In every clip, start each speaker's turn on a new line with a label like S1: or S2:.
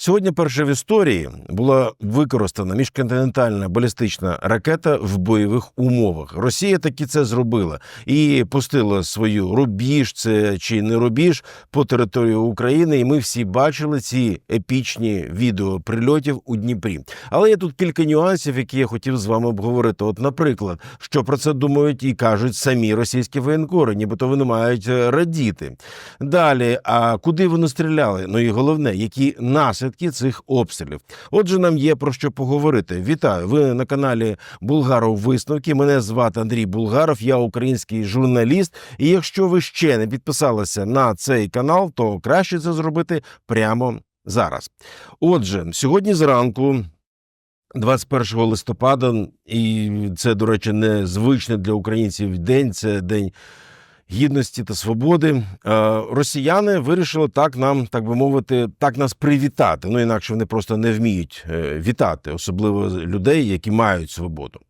S1: Сьогодні перше в історії була використана міжконтинентальна балістична ракета в бойових умовах. Росія таки це зробила і пустила свою рубіж, це чи не рубіж по території України. І ми всі бачили ці епічні відео прильотів у Дніпрі. Але є тут кілька нюансів, які я хотів з вами обговорити. От, наприклад, що про це думають і кажуть самі російські воєнкори, нібито вони мають е, радіти. Далі, а куди вони стріляли? Ну і головне, які наслідки цих обстрілів. Отже, нам є про що поговорити. Вітаю! Ви на каналі Булгаров Висновки. Мене звати Андрій Булгаров, я український журналіст. І якщо ви ще не підписалися на цей канал, то краще це зробити прямо зараз. Отже, сьогодні зранку. 21 листопада, і це, до речі, не звичний для українців день. Це день гідності та свободи. Е, Росіяни вирішили так нам, так би мовити, так нас привітати. Ну інакше вони просто не вміють е, вітати, особливо людей, які мають свободу.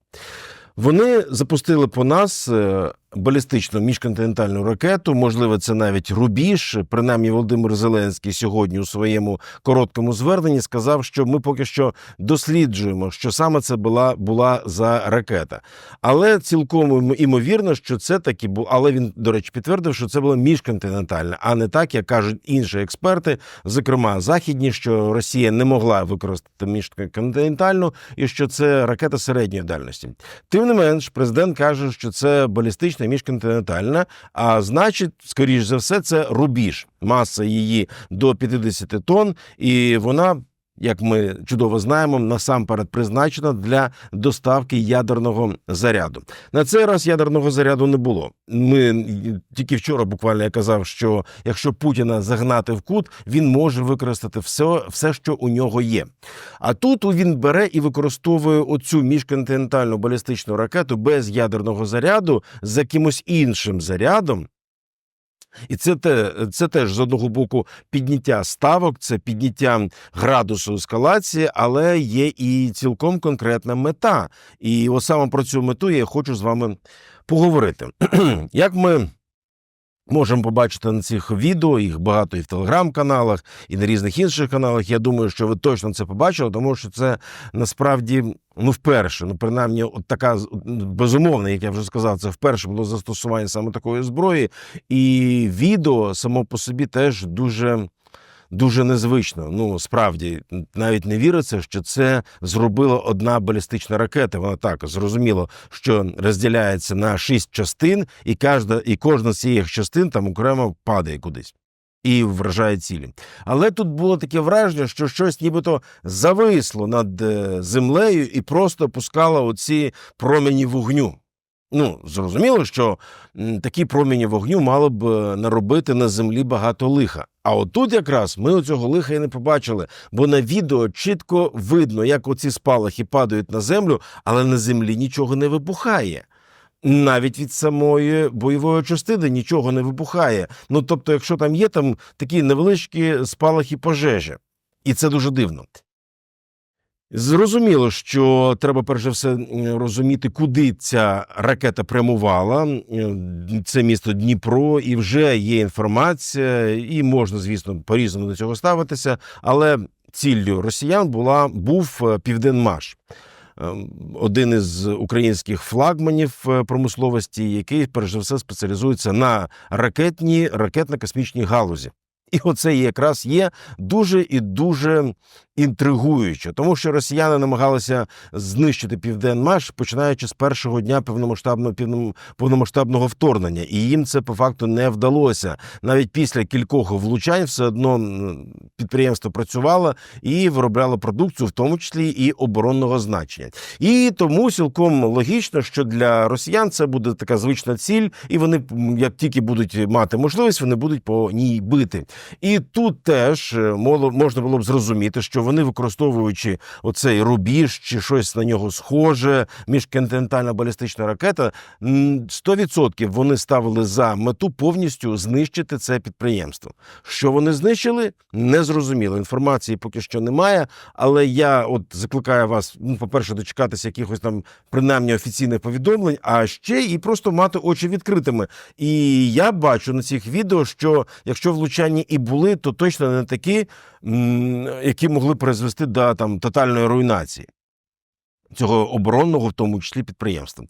S1: Вони запустили по нас е, балістичну міжконтинентальну ракету. Можливо, це навіть рубіж. Принаймні, Володимир Зеленський сьогодні у своєму короткому зверненні сказав, що ми поки що досліджуємо, що саме це була була за ракета. Але цілком імовірно, що це таки було. Але він, до речі, підтвердив, що це була міжконтинентальна, а не так, як кажуть інші експерти, зокрема західні, що Росія не могла використати міжконтинентальну і що це ракета середньої дальності. Тим не менш, президент каже, що це балістична міжконтинентальна, а значить, скоріш за все, це рубіж. Маса її до 50 тонн, і вона. Як ми чудово знаємо, насамперед призначена для доставки ядерного заряду. На цей раз ядерного заряду не було. Ми тільки вчора буквально я казав, що якщо Путіна загнати в кут, він може використати все, все, що у нього є. А тут він бере і використовує оцю міжконтинентальну балістичну ракету без ядерного заряду за якимось іншим зарядом. І це, те, це теж з одного боку підняття ставок, це підняття градусу ескалації, але є і цілком конкретна мета. І от саме про цю мету я хочу з вами поговорити. Як ми можемо побачити на цих відео, їх багато і в телеграм-каналах, і на різних інших каналах. Я думаю, що ви точно це побачили, тому що це насправді ну вперше. Ну, принаймні, от така безумовно, як я вже сказав, це вперше було застосування саме такої зброї, і відео само по собі теж дуже. Дуже незвично. Ну справді навіть не віриться, що це зробила одна балістична ракета. Вона так зрозуміло, що розділяється на шість частин, і кожна, і кожна з цих частин там окремо падає кудись. І вражає цілі. Але тут було таке враження, що щось нібито зависло над е, землею і просто пускало оці промені вогню. Ну, зрозуміло, що такі промені вогню мали б е, наробити на землі багато лиха. А отут якраз ми цього лиха і не побачили, бо на відео чітко видно, як оці спалахи падають на землю, але на землі нічого не вибухає. Навіть від самої бойової частини нічого не вибухає. Ну тобто, якщо там є там такі невеличкі спалахи пожежі, і це дуже дивно. Зрозуміло, що треба перш за все розуміти, куди ця ракета прямувала. Це місто Дніпро, і вже є інформація, і можна, звісно, по-різному до цього ставитися. Але ціллю росіян була був е, Південмаш. Ем, Один із українських флагманів е, промисловості, який перш за все спеціалізується на ракетній ракетно-космічній галузі. І оце якраз є дуже і дуже інтригуюче, тому що росіяни намагалися знищити Південмаш, починаючи з першого дня повномасштабного повномасштабного вторгнення, і їм це по факту не вдалося. Навіть після кількох влучань все одно підприємство працювало і виробляло продукцію, в тому числі і оборонного значення. І тому цілком логічно, що для росіян це буде така звична ціль, і вони, як тільки будуть мати можливість, вони будуть по ній бити. І тут теж е, можна було б зрозуміти, що вони, використовуючи оцей рубіж чи щось на нього схоже, міжконтинентальна балістична ракета, м, 100% вони ставили за мету повністю знищити це підприємство. Що вони знищили, не зрозуміло. Інформації поки що немає. Але я от закликаю вас, ну, по-перше, дочекатися якихось там принаймні офіційних повідомлень, а ще і просто мати очі відкритими. І я бачу на цих відео, що якщо влучання і були, то точно не такі, які могли призвести до там тотальної руйнації цього оборонного, в тому числі підприємства.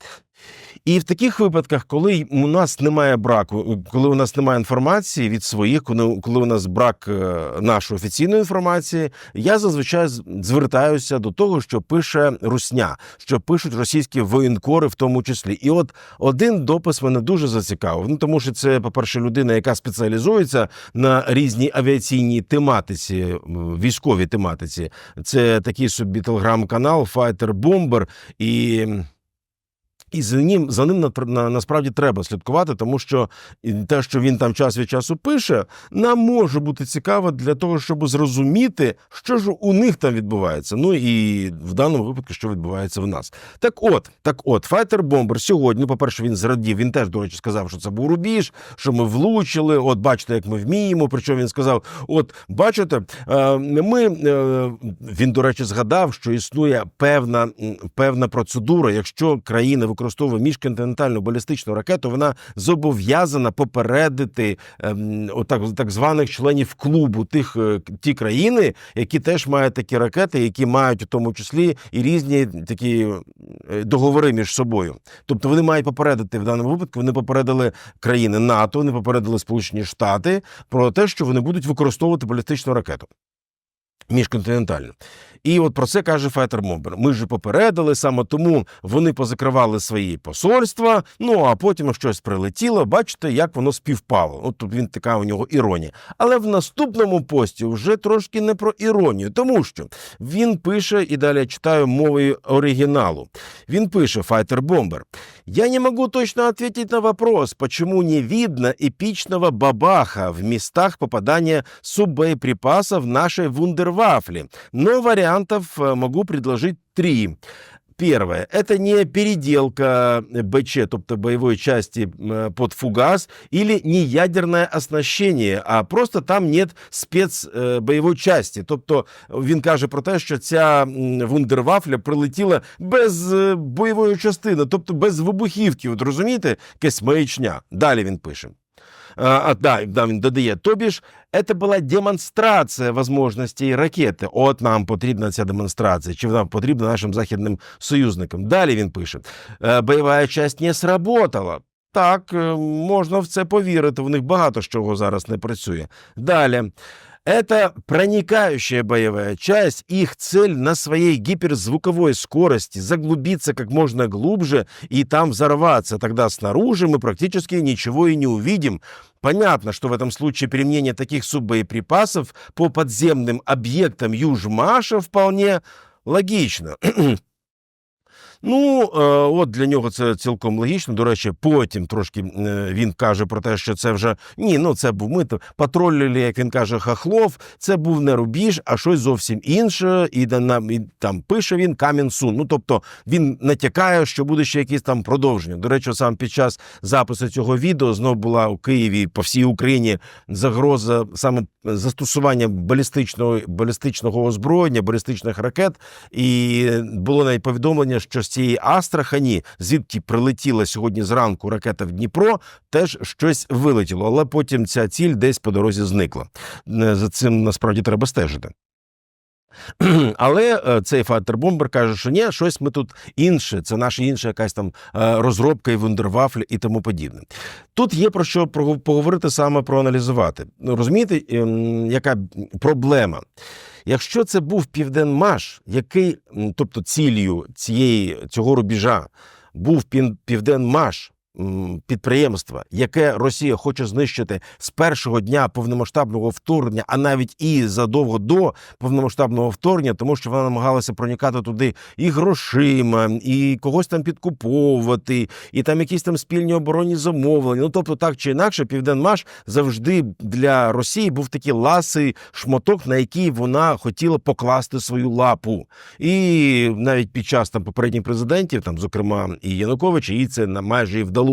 S1: І в таких випадках, коли у нас немає браку, коли у нас немає інформації від своїх, коли, у нас брак е, нашої офіційної інформації, я зазвичай звертаюся до того, що пише Русня, що пишуть російські воєнкори, в тому числі. І от один допис мене дуже зацікавив. Ну тому що це, по-перше, людина, яка спеціалізується на різній авіаційній тематиці, військовій тематиці. Це такий собі телеграм-канал Fighter Bomber. І і за ним за ним на, на, насправді треба слідкувати, тому що те, що він там час від часу пише, нам може бути цікаво для того, щоб зрозуміти, що ж у них там відбувається. Ну і в даному випадку, що відбувається в нас. Так от, так от, Fighter Bomber сьогодні, ну, по-перше, він зрадів. Він теж, до речі, сказав, що це був рубіж, що ми влучили. От бачите, як ми вміємо. Причому він сказав: от бачите, е, ми е, він, до речі, згадав, що існує певна, певна процедура, якщо країна використовує міжконтинентальну балістичну ракету, вона зобов'язана попередити ем, отак, так званих членів клубу тих е, ті країни, які теж мають такі ракети, які мають у тому числі і різні такі е, договори між собою. Тобто вони мають попередити в даному випадку. Вони попередили країни НАТО, вони попередили Сполучені Штати про те, що вони будуть використовувати балістичну ракету. Міжконтинентальну. І от про це каже Файтер Мобер. Ми ж попередили, саме тому вони позакривали свої посольства. Ну а потім щось прилетіло. Бачите, як воно співпало. От він така у нього іронія. Але в наступному пості вже трошки не про іронію, тому що він пише і далі читаю мовою оригіналу. Він пише Файтер Бомбер. Я не могу точно ответить на вопрос, почему не видно эпичного бабаха в местах попадания суббоеприпасов нашей вундервафли, но вариантов э, могу предложить три. Первое – это не переделка БЧ, тобто бойової части под фугас, или не ядерне оснащення, а просто там нет спецбойової части. Тобто він каже про те, що ця вундервафля прилетіла без бойової частини, тобто без вибухівки. От розумієте, якась. Далі він пише. А, да, він додає. Тобі ж, це була демонстрація можливостей ракети. От нам потрібна ця демонстрація, чи вона потрібна нашим західним союзникам. Далі він пише: «Е, бойова часть не сработала. Так, е, можна в це повірити. У них багато чого зараз не працює. Далі. Это проникающая боевая часть, их цель на своей гиперзвуковой скорости заглубиться как можно глубже и там взорваться. Тогда снаружи мы практически ничего и не увидим. Понятно, что в этом случае применение таких суббоеприпасов по подземным объектам Южмаша вполне логично. Ну, е, от для нього це цілком логічно. До речі, потім трошки е, він каже про те, що це вже ні, ну це був ми патрулювали, як він каже, Хахлов. Це був не рубіж, а щось зовсім інше. І, да- на- і там пише він Кам'янсун. Ну тобто він натякає, що буде ще якісь там продовження. До речі, сам під час запису цього відео знов була у Києві по всій Україні загроза саме застосування балістичного балістичного озброєння, балістичних ракет. І було навіть повідомлення, що з цієї Астрахані, звідки прилетіла сьогодні зранку ракета в Дніпро, теж щось вилетіло. Але потім ця ціль десь по дорозі зникла. Е, За цим насправді треба стежити. Але е, цей файтербомбер каже, що ні, щось ми тут інше, це наша інша якась там е, розробка і вундервафлі і тому подібне. Тут є про що поговорити саме проаналізувати. Ну, розумієте, ем, яка проблема? Якщо це був Південмаш, який, тобто ціллю цієї цього рубежа був Південмаш, підприємства, яке Росія хоче знищити з першого дня повномасштабного вторгнення, а навіть і задовго до повномасштабного вторгнення, тому що вона намагалася проникати туди і грошима, і когось там підкуповувати, і там якісь там спільні оборонні замовлення. Ну тобто, так чи інакше, Південмаш завжди для Росії був такий ласий шматок, на який вона хотіла покласти свою лапу. І навіть під час там попередніх президентів, там, зокрема, і Януковича, їй це на- майже і вдалося.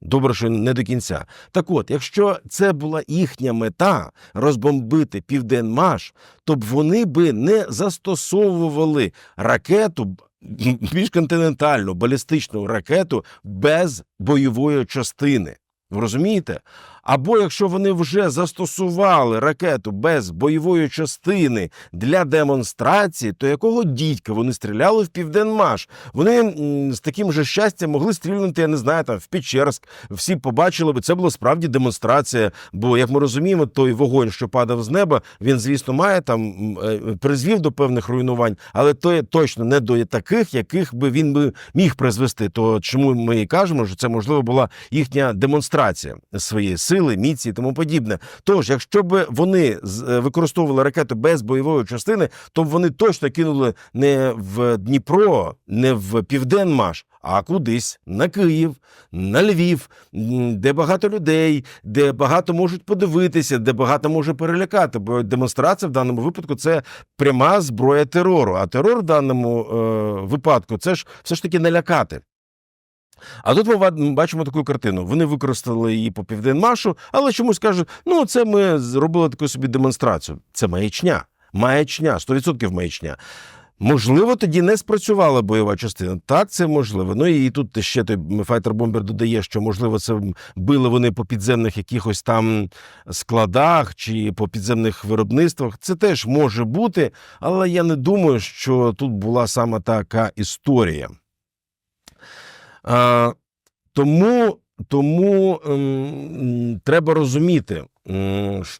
S1: Добре, що не до кінця. Так от, якщо це була їхня мета розбомбити Південмаш, то б вони би не застосовували ракету більш міжконтинентальну балістичну ракету без бойової частини. Ви розумієте? Або якщо вони вже застосували ракету без бойової частини для демонстрації, то якого дідька вони стріляли в Південмаш? Вони з таким же щастям могли стрільнути, я не знаю, там в Печерськ. Всі побачили би, це була справді демонстрація. Бо, як ми розуміємо, той вогонь, що падав з неба, він, звісно, має там е, призвів до певних руйнувань, але то точно не до таких, яких би він би міг призвести. То чому ми і кажемо, що це можливо була їхня демонстрація своєї сили, міці і тому подібне. Тож, якщо б вони е, використовували ракету без бойової частини, то б вони точно кинули не в Дніпро, не в Південмаш, а кудись на Київ, на Львів, де багато людей, де багато можуть подивитися, де багато може перелякати. Бо демонстрація в даному випадку це пряма зброя терору. А терор в даному е, випадку це ж все ж таки не лякати. А тут ми бачимо таку картину. Вони використали її по південмашу, але чомусь кажуть: ну це ми зробили таку собі демонстрацію. Це маячня. Маячня, 100% маячня. Можливо, тоді не спрацювала бойова частина. Так, це можливо. Ну і тут ще той файтер-бомбер додає, що можливо це били вони по підземних якихось там складах чи по підземних виробництвах. Це теж може бути, але я не думаю, що тут була саме така історія. Тому тому ем, треба розуміти,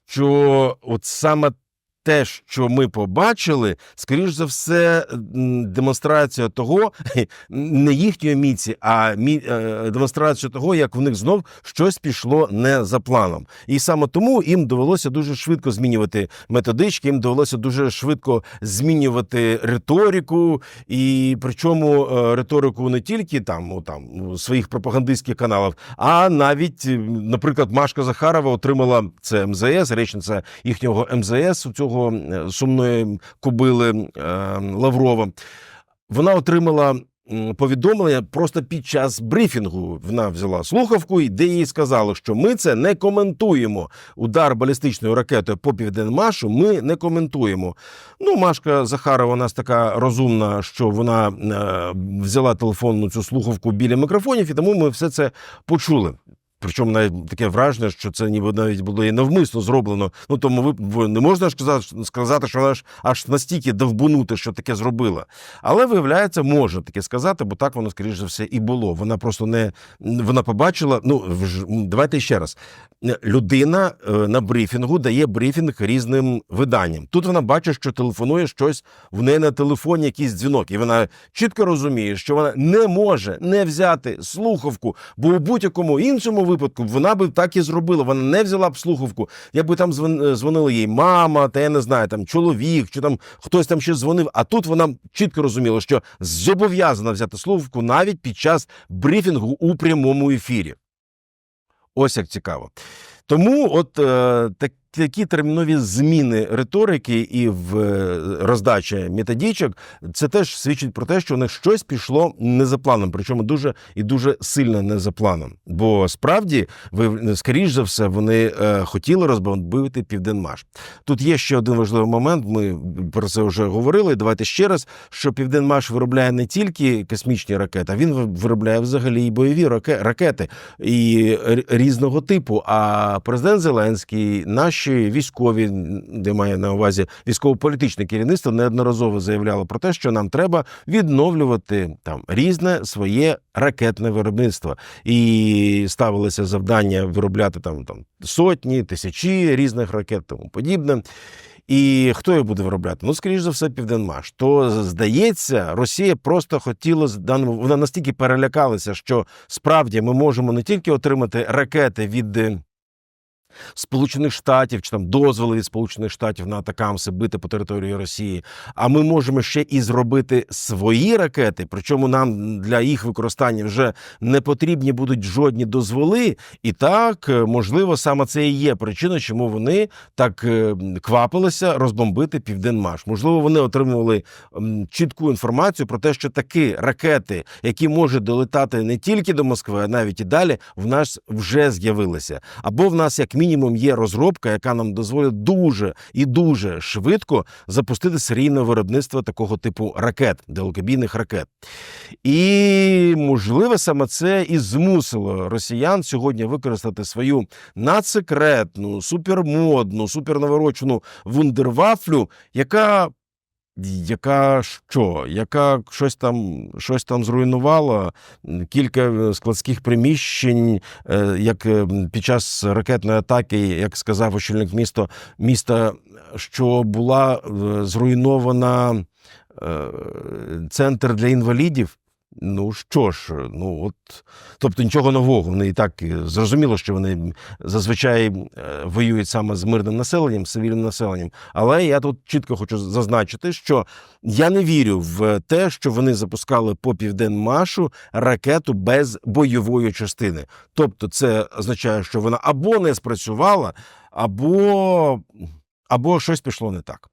S1: що от саме те, що ми побачили, скоріш за все, демонстрація того, не їхньої міці, а е, демонстрація того, як в них знов щось пішло не за планом. І саме тому їм довелося дуже швидко змінювати методички, їм довелося дуже швидко змінювати риторику, і причому е, риторику не тільки там, у, там своїх пропагандистських каналах, а навіть, наприклад, Машка Захарова отримала це МЗС, речниця їхнього МЗС у цього е, сумної кобили е, Лаврова. Вона отримала повідомлення просто під час брифінгу. Вона взяла слухавку, де їй сказали, що ми це не коментуємо. Удар балістичною ракетою по південмашу ми не коментуємо. Ну, Машка Захарова у нас така розумна, що вона е, взяла телефонну цю слухавку біля мікрофонів, і тому ми все це почули. Причому навіть таке враження, що це ніби навіть було і навмисно зроблено. Ну тому ви не можна сказати, сказати, що вона ж аж настільки довбунути, що таке зробила. Але виявляється, можна таке сказати, бо так воно, скоріш за все, і було. Вона просто не вона побачила. Ну давайте ще раз. Людина е, на брифінгу дає брифінг різним виданням. Тут вона бачить, що телефонує щось в неї на телефоні, якийсь дзвінок, і вона чітко розуміє, що вона не може не взяти слухавку, бо у будь-якому іншому випадку вона би так і зробила. Вона не взяла б слухавку. Якби там е, дзвонила їй мама, та я не знаю, там чоловік, чи там хтось там ще дзвонив. А тут вона чітко розуміла, що зобов'язана взяти слухавку навіть під час брифінгу у прямому ефірі. Ось як цікаво. Тому, от е, так, такі термінові зміни риторики і в е, роздачі методичок, це теж свідчить про те, що у них щось пішло не за планом, причому дуже і дуже сильно не за планом. Бо справді, ви скоріш за все, вони е, хотіли розбомбити Південмаш. Тут є ще один важливий момент. Ми про це вже говорили. Давайте ще раз, що Південмаш виробляє не тільки космічні ракети, а він виробляє взагалі і бойові раке- ракети і різного типу. А президент Зеленський, наші військові, де має на увазі військово-політичне керівництво, неодноразово заявляло про те, що нам треба відновлювати там різне своє ракетне виробництво, і ставилося завдання виробляти там, там сотні, тисячі різних ракет, тому подібне. І хто їх буде виробляти? Ну, скоріш за все, Південмаш. То здається, Росія просто хотіла даному. Вона настільки перелякалася, що справді ми можемо не тільки отримати ракети від. Сполучених Штатів чи там дозволи від Сполучених Штатів на атакамси бити по території Росії. А ми можемо ще і зробити свої ракети. Причому нам для їх використання вже не потрібні будуть жодні дозволи. І так, е, можливо, саме це і є причина, чому вони так е, квапилися розбомбити Південмаш. Можливо, вони отримували чітку інформацію про те, що такі ракети, які можуть долетати не тільки до Москви, а навіть і далі, в нас вже з'явилися. Або в нас, як мінімум є розробка, яка нам дозволить дуже і дуже швидко запустити серійне виробництво такого типу ракет, далекобійних ракет. І можливо саме це і змусило росіян сьогодні використати свою надсекретну, супермодну, супернаворочену вундервафлю, яка. Яка що? Яка щось там щось там зруйнувала, кілька складських приміщень, е, як е, під час ракетної атаки, як сказав очільник міста, міста, що була е, зруйнована е, центр для інвалідів. Ну що ж, ну от, тобто нічого нового. Вони і так зрозуміло, що вони зазвичай е, воюють саме з мирним населенням, цивільним населенням. Але я тут чітко хочу зазначити, що я не вірю в те, що вони запускали по південмашу ракету без бойової частини. Тобто, це означає, що вона або не спрацювала, або, або щось пішло не так.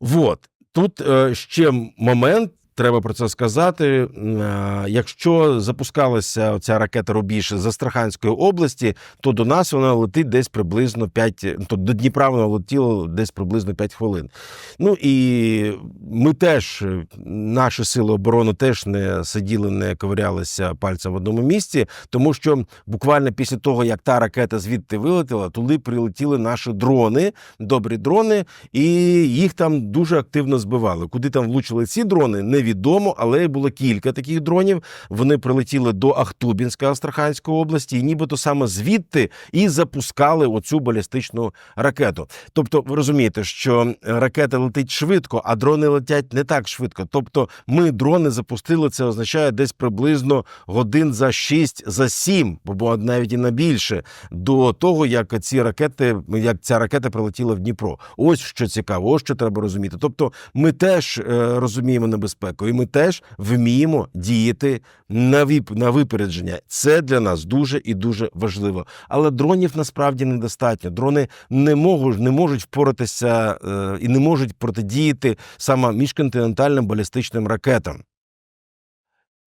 S1: Вот. Тут е, ще момент. Треба про це сказати. Е, Якщо запускалася ця ракета Рубіж з Астраханської області, то до нас вона летить десь приблизно 5, то до Дніпра вона летіла десь приблизно 5 хвилин. Ну і ми теж, наші сили оборони теж не сиділи, не ковирялися пальцем в одному місці, тому що буквально після того, як та ракета звідти вилетіла, туди прилетіли наші дрони, добрі дрони, і їх там дуже активно збивали. Куди там влучили ці дрони, невідомо, але було кілька таких дронів. Вони прилетіли до Ахтубінська Астраханської області, і нібито саме звідти і запускали оцю балістичну ракету. Тобто, ви розумієте, що ракета летить швидко, а дрони летять не так швидко. Тобто, ми дрони запустили. Це означає десь приблизно годин за 6, за 7, бо навіть і на більше до того, як ці ракети, як ця ракета прилетіла в Дніпро. Ось що цікаво, ось що треба розуміти. Тобто, ми теж е, розуміємо небезпеку, і ми теж вміємо діяти на віп на випередження. Це для нас дуже і дуже важливо. Але дронів насправді недостатньо. Дрони не можуть не можуть впоратися е, і не можуть протидіяти саме міжконтинентальним балістичним ракетам.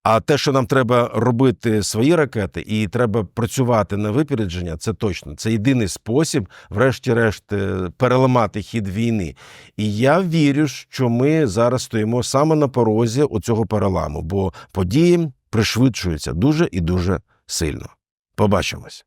S1: А те, що нам треба робити свої ракети, і треба працювати на випередження, це точно. Це єдиний спосіб, врешті-решт, е, переламати хід війни. І я вірю, що ми зараз стоїмо саме на порозі оцього переламу, бо події пришвидшуються дуже і дуже сильно. Побачимось.